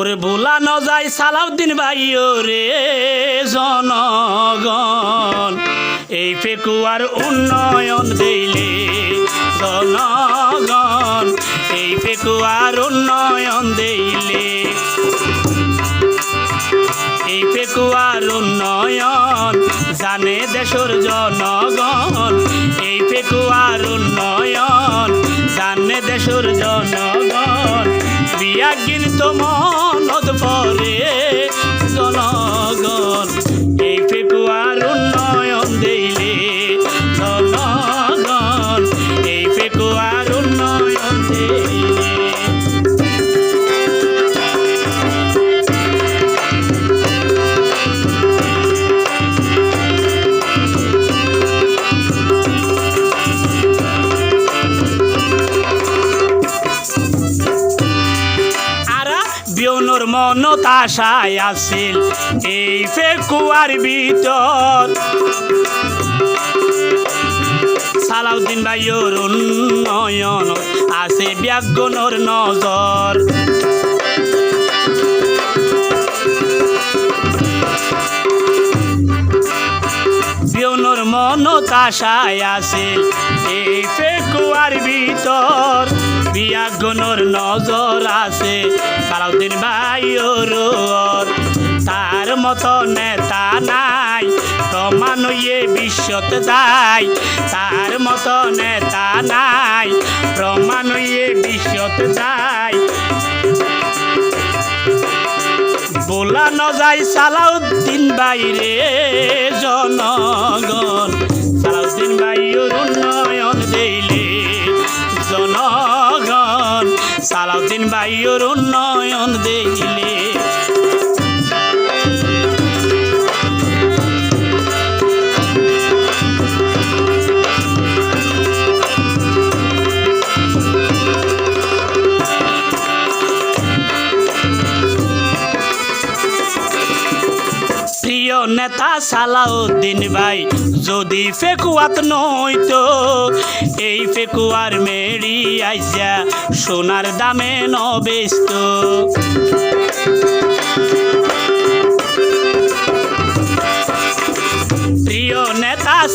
ওরে ভুলানো যায় সালাউদ্দিন ভাইও রে জনগণ। এই ফেকুয়ার উন্নয়ন দিলে জনগণ। এই ফেকুয়ার উন্নয়ন দিলে এই ফেকুয়ার উন্নয়ন জানে দেশের জনগণ। এই ফেকুয়ার উন্নয়ন জানে দেশের জনগণ। বিয়া কিন্তু পরে জনগণ মনত আশায় আছিল এই ফেকুয়ার ভিতর। সালাউদ্দিন ভাইয়র উন্নয়ন আছে ব্যাগনর নজর। বিয়নোর মনত আশায় আছিল এই ফেকুয়ার ভিতর। বিয়াগনর নজর আছে। সালাউদ্দিন ভাইয়র তার মতো নেতা নাই। প্রমাণ ইয়ে বিশ্বত যাই তার মতো নেতা নাই। প্রমাণ ইয়ে বিশ্বত যাই বোলানো যায় সালাউদ্দিন বাইরে জনগণ। সালাউদ্দিন বাইর উন্নয়ন সালাউদ্দিন ভাইয়ের উন্নয়ন দিলে নেতা সালাউদ্দিন ভাই যদি ফেকুয়াত নইতো এই ফেকুয়ার মেরি আইসা সোনার দামে নবেস্ত।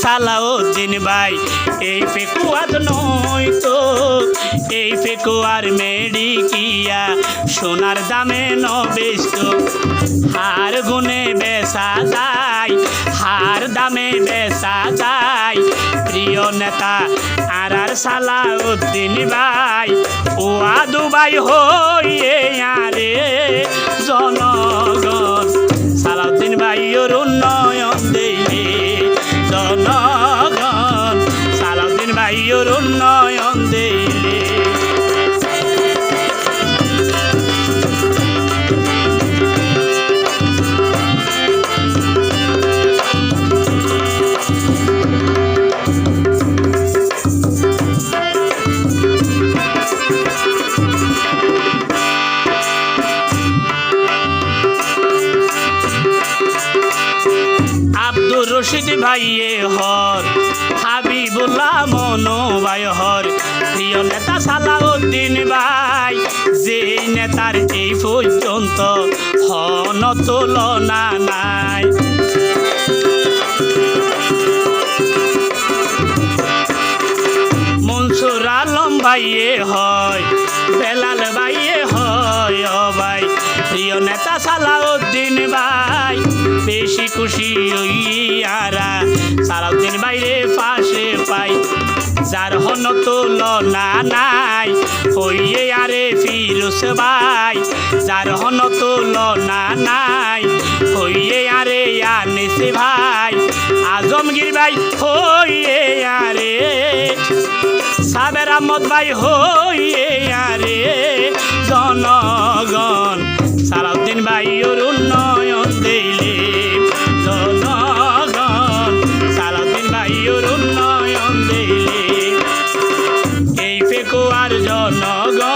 সালাউদ্দিন ভাই, এই ফেকুয়াত নইতো এই ফেকুয়ার মেডি কিয়া সোনার দামে নবেস্ত হার গুনে বেচা যায়, হার দামে বেচা যায়। প্রিয় নেতা আর আর সালাউদ্দিন ভাই, ও আদু ভাই ভাইয়ের উন্নয়ন দিলে রশিদ ভাইয়ে হর হাবিবুল্লাহ মনো ভাই হর। প্রিয় নেতা সালাউদ্দিন ভাই, যে নেতার এই পর্যন্ত হন তুলনা নাই। মনসুর আলম ভাইয়ে হয়, বেলাল ভাইয়ে হয় ভাই প্রিয় নেতা সালাউদ্দিন ভাই, বেশি খুশি হইয়ারা। সালাউদ্দিন হন তুলনা নাই। হইয়ে আরে ফিরুস ভাই, যার হন তুলনা নাই। হইয়ে আরে আনিস ভাই, আজমগীর ভাই হইয়ে আরে। সাবের আহমদ ভাই হইয়ে আরে, জনগণ ফেকুয়ার জনগণ